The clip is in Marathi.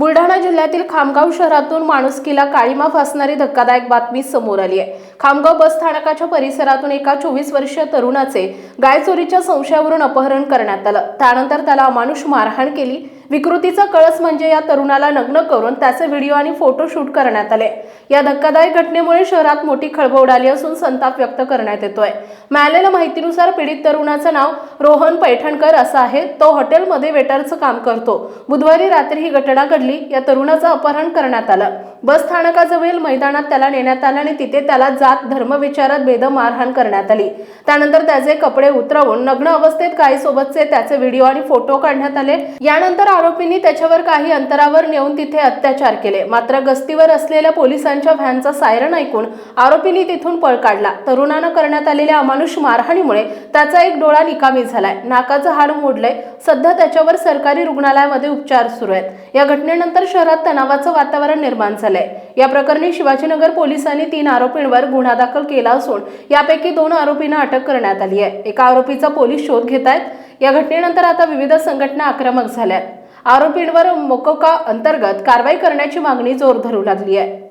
बुलढाणा जिल्ह्यातील खामगाव शहरातून माणुसकीला काळीमा फासणारी धक्कादायक बातमी समोर आली आहे. खामगाव बस स्थानकाच्या परिसरातून एका चोवीस वर्षीय तरुणाचे गाय चोरीच्या संशयावरून अपहरण करण्यात आलं. त्यानंतर त्याला अमानुष मारहाण केली. विकृतीचा कळस म्हणजे या तरुणाला नग्न करून त्याचे व्हिडिओ आणि फोटो शूट करण्यात आले. या धक्कादायक घटनेमुळे शहरात मोठी खळबळ उडाली असून संताप व्यक्त करण्यात येतोय. मिळालेल्या माहितीनुसार पीडित तरुणाचं नाव रोहन पैठणकर असं आहे. तो हॉटेलमध्ये वेटरचं काम करतो. बुधवारी रात्री ही घटना घडली. या तरुणाचं अपहरण करण्यात आलं. बस स्थानकाजवळील मैदानात त्याला नेण्यात आलं आणि तिथे त्याला जात धर्म विचारात भेद मारहाण करण्यात आली. त्यानंतर त्याचे कपडे उतरवून नग्न अवस्थेत काही सोबतचे त्याचे व्हिडिओ आणि फोटो काढण्यात आले. यानंतर आरोपींनी त्याच्यावर काही अंतरावर नेऊन तिथे अत्याचार केले. मात्र गस्तीवर असलेल्या पोलिसांच्या व्हॅनचा सायरन ऐकून आरोपींनी तिथून पळ काढला. तरुणानं करण्यात आलेल्या अमानुष मारहाणीमुळे त्याचा एक डोळा निकामी झालाय. नाकाचं हाड मोडलंय. सध्या त्याच्यावर सरकारी रुग्णालयामध्ये उपचार सुरू आहेत. या घटनेनंतर शहरात तणावाचं वातावरण निर्माण झालंय. या प्रकरणी शिवाजीनगर पोलिसांनी तीन आरोपींवर गुन्हा दाखल केला असून यापैकी दोन आरोपींना अटक करण्यात आली आहे. एका आरोपीचा पोलीस शोध घेत आहेत या घटनेनंतर आता विविध संघटना आक्रमक झाल्यात. आरोपींवर मोकोका अंतर्गत कारवाई करण्याची मागणी जोर धरू लागली आहे.